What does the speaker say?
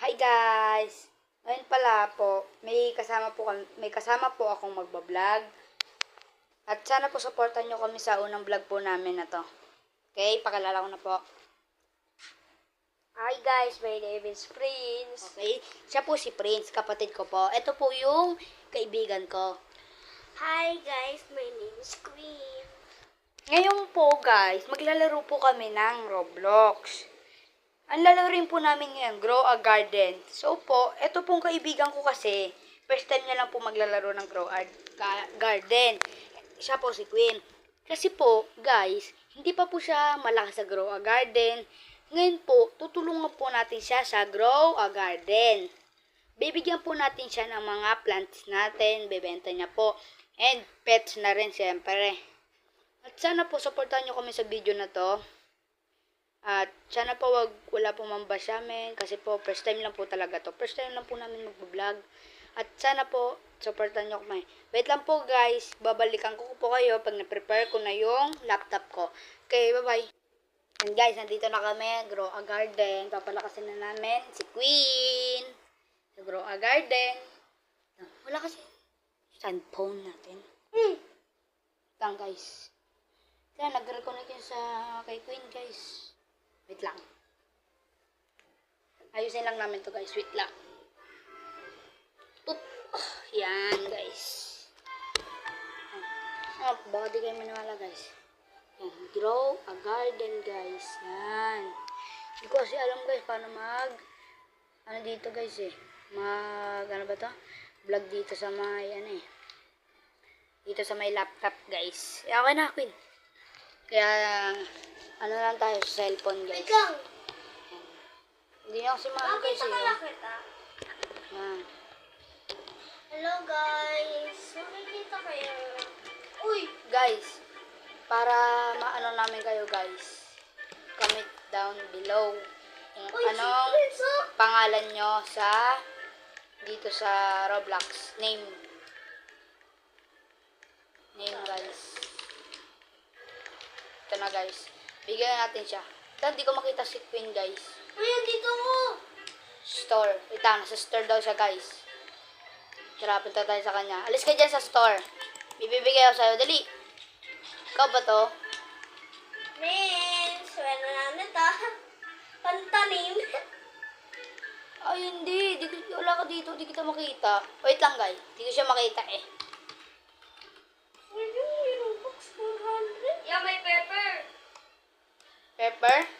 Hi guys! Ngayon pala po, may kasama po kami, may kasama po akong magbablog. At sana po supportan nyo kami sa unang vlog po namin na to. Okay, pakilala ko na po. Hi guys, my name is Prince. Okay, siya po si Prince, kapatid ko po. Ito po yung kaibigan ko. Hi guys, my name is Queen. Ngayon po guys, maglalaro po kami ng Roblox. Ang lalaroin po namin ngayon, Grow a Garden. So po, ito pong kaibigan ko kasi, first time niya lang po maglalaro ng Grow a Ga- Garden. Siya po si Queen. Kasi po, guys, hindi pa po siya malakas sa Grow a Garden. Ngayon po, tutulungan po natin siya sa Grow a Garden. Bibigyan po natin siya ng mga plants natin, bebenta niya po. And pets na rin siyempre. At sana po supportahan nyo kami sa video na to. At sana po wag wala po mamba sa amin kasi po first time lang po talaga to. First time lang po namin magbo-vlog. At sana po supportahan nyo kami. Wait lang po guys, babalikan ko po kayo pag na-prepare ko na yung laptop ko. Okay, bye-bye. And guys, nandito na kami, Grow a Garden. Papalakasin na namin si Queen. Grow a Garden. Wala kasi phone natin. Hmm. lang guys. Kaya nag-reconnect yun sa kay Queen guys. Wait lang. Ayusin lang namin to guys. Wait lang. Put. Oh, yan guys. Oh, di kayo maniwala guys. Yan. Grow a garden guys. Yan. Hindi ko kasi alam guys paano mag ano dito guys eh. Mag ano ba to? Vlog dito sa may ano eh dito sa may laptop guys. Eh, okay na, Queen. Kaya, ano lang tayo sa cellphone guys. Ikaw, Hindi kasi maano guys eh. Yan. Hello guys, makikita kayo. Uy, Guys, para maano namin kayo guys, comment down below kung uy, anong pangalan nyo sa dito sa Roblox. Name guys. Ito na guys. Bigyan natin siya. Ito, hindi ko makita si Queen guys. Uy, dito ko. Store. Ito, nasa store daw siya, guys. Tara, punta tayo sa kanya. Alis ka dyan sa store. Bibibigay ako sa'yo. Dali. Ikaw ba to? Prince, wala na nito. Pantanim. Ay, hindi. Di, wala ka dito. Di kita makita. Wait lang, guys. Di ko siya makita eh. remember?